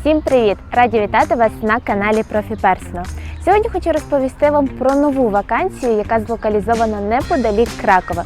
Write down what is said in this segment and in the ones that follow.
Всім привіт! Раді вітати вас на каналі ProfiPersonal. Сьогодні хочу розповісти вам про нову вакансію, яка злокалізована неподалік Кракова.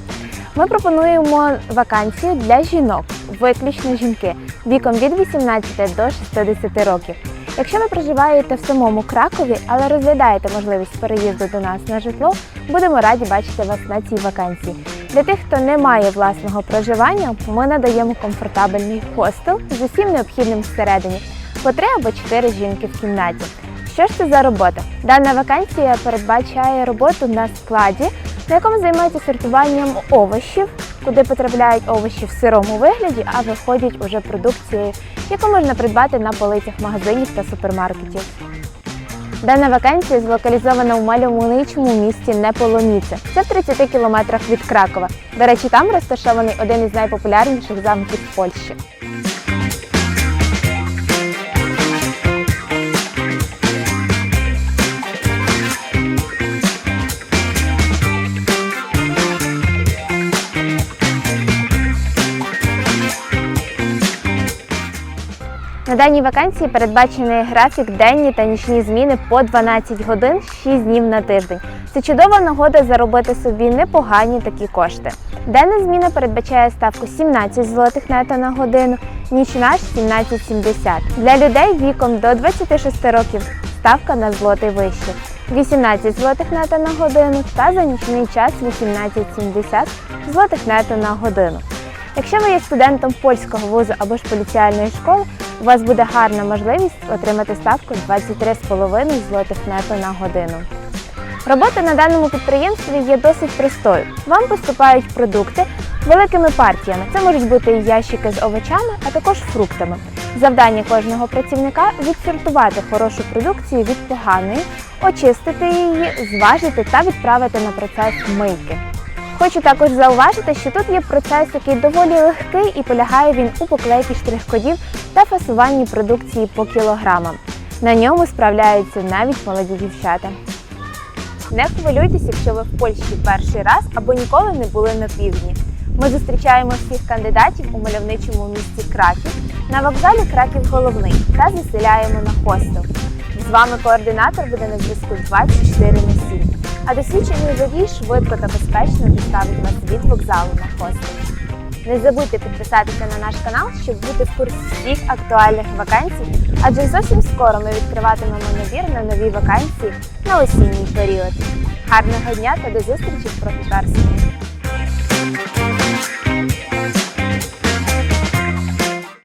Ми пропонуємо вакансію для жінок, виключно жінки, віком від 18 до 60 років. Якщо ви проживаєте в самому Кракові, але розглядаєте можливість переїзду до нас на житло, будемо раді бачити вас на цій вакансії. Для тих, хто не має власного проживання, ми надаємо комфортабельний хостел з усім необхідним всередині, по три або чотири жінки в кімнаті. Що ж це за робота? Дана вакансія передбачає роботу на складі, на якому займаються сортуванням овочів, куди потрапляють овочі в сирому вигляді, а виходять уже продукцією, яку можна придбати на полицях магазинів та супермаркетів. Дана вакансія злокалізована у мальовничому місті Неполоміце. Це в 30 кілометрах від Кракова. До речі, там розташований один із найпопулярніших замків Польщі. На даній вакансії передбачений графік денні та нічні зміни по 12 годин 6 днів на тиждень. Це чудова нагода заробити собі непогані такі кошти. Денна зміна передбачає ставку 17 злотих нето на годину, нічна ж 17,70. Для людей віком до 26 років ставка на злотий вище. 18 злотих нето на годину та за нічний час 18,70 злотих нето на годину. Якщо ви є студентом польського вузу або ж поліціальної школи, у вас буде гарна можливість отримати ставку 23,5 злотих нето на годину. Робота на даному підприємстві є досить простою. Вам поступають продукти великими партіями. Це можуть бути і ящики з овочами, а також фруктами. Завдання кожного працівника відсортувати хорошу продукцію від поганої, очистити її, зважити та відправити на процес мийки. Хочу також зауважити, що тут є процес, який доволі легкий і полягає він у поклейці штрих-кодів та фасуванні продукції по кілограмам. На ньому справляються навіть молоді дівчата. Не хвилюйтесь, якщо ви в Польщі перший раз або ніколи не були на півдні. Ми зустрічаємо всіх кандидатів у мальовничому місті Краків на вокзалі Краків Головний та заселяємо на хостел. З вами координатор буде на зв'язку 24 на 7, а досвідчений водій швидко та безпечно доставить вас від вокзалу на хостел. Не забудьте підписатися на наш канал, щоб бути в курсі всіх актуальних вакансій, адже зовсім скоро ми відкриватимемо набір на нові вакансії на осінній період. Гарного дня та до зустрічі в профіперсі!